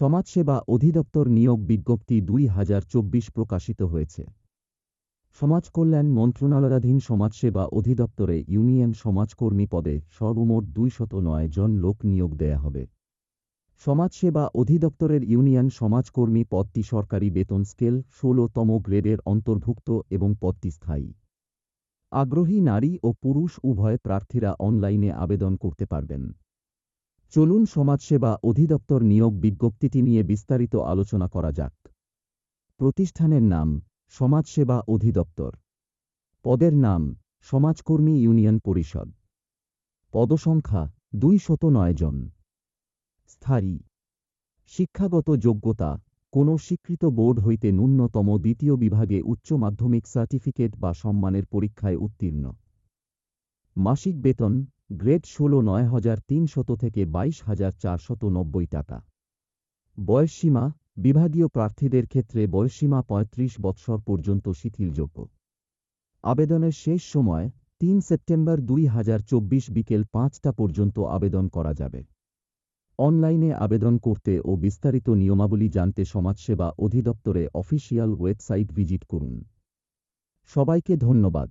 সমাজসেবা অধিদপ্তর নিয়োগ বিজ্ঞপ্তি দুই হাজার চব্বিশ প্রকাশিত হয়েছে। সমাজ কল্যাণ মন্ত্রণালয়াধীন সমাজসেবা অধিদপ্তরে ইউনিয়ন সমাজকর্মী পদে সর্বমোট দুইশত নয় জন লোক নিয়োগ দেয়া হবে। সমাজসেবা অধিদপ্তরের ইউনিয়ন সমাজকর্মী পদটি সরকারি বেতন স্কেল ষোলতম গ্রেডের অন্তর্ভুক্ত এবং পদটি স্থায়ী। আগ্রহী নারী ও পুরুষ উভয় প্রার্থীরা অনলাইনে আবেদন করতে পারবেন। চলুন সমাজসেবা অধিদপ্তর নিয়োগ বিজ্ঞপ্তিটি নিয়ে বিস্তারিত আলোচনা করা যাক। প্রতিষ্ঠানের নাম, সমাজসেবা অধিদপ্তর। পদের নাম, সমাজকর্মী ইউনিয়ন পরিষদ। পদসংখ্যা দুই শত নয় জন। স্থায়ী। শিক্ষাগত যোগ্যতা, কোনো স্বীকৃত বোর্ড হইতে ন্যূনতম দ্বিতীয় বিভাগে উচ্চ মাধ্যমিক সার্টিফিকেট বা সম্মানের পরীক্ষায় উত্তীর্ণ। মাসিক বেতন গ্রেড ষোলো নয় হাজার তিনশত থেকে বাইশ হাজার চারশত নব্বই টাকা। বয়সসীমা, বিভাগীয় প্রার্থীদের ক্ষেত্রে বয়সসীমা পঁয়ত্রিশ বৎসর পর্যন্ত শিথিলযোগ্য। আবেদনের শেষ সময়, তিন সেপ্টেম্বর দুই হাজার চব্বিশ বিকেল পাঁচটা পর্যন্ত আবেদন করা যাবে। অনলাইনে আবেদন করতে ও বিস্তারিত নিয়মাবলী জানতে সমাজসেবা অধিদপ্তরে অফিসিয়াল ওয়েবসাইট ভিজিট করুন। সবাইকে ধন্যবাদ।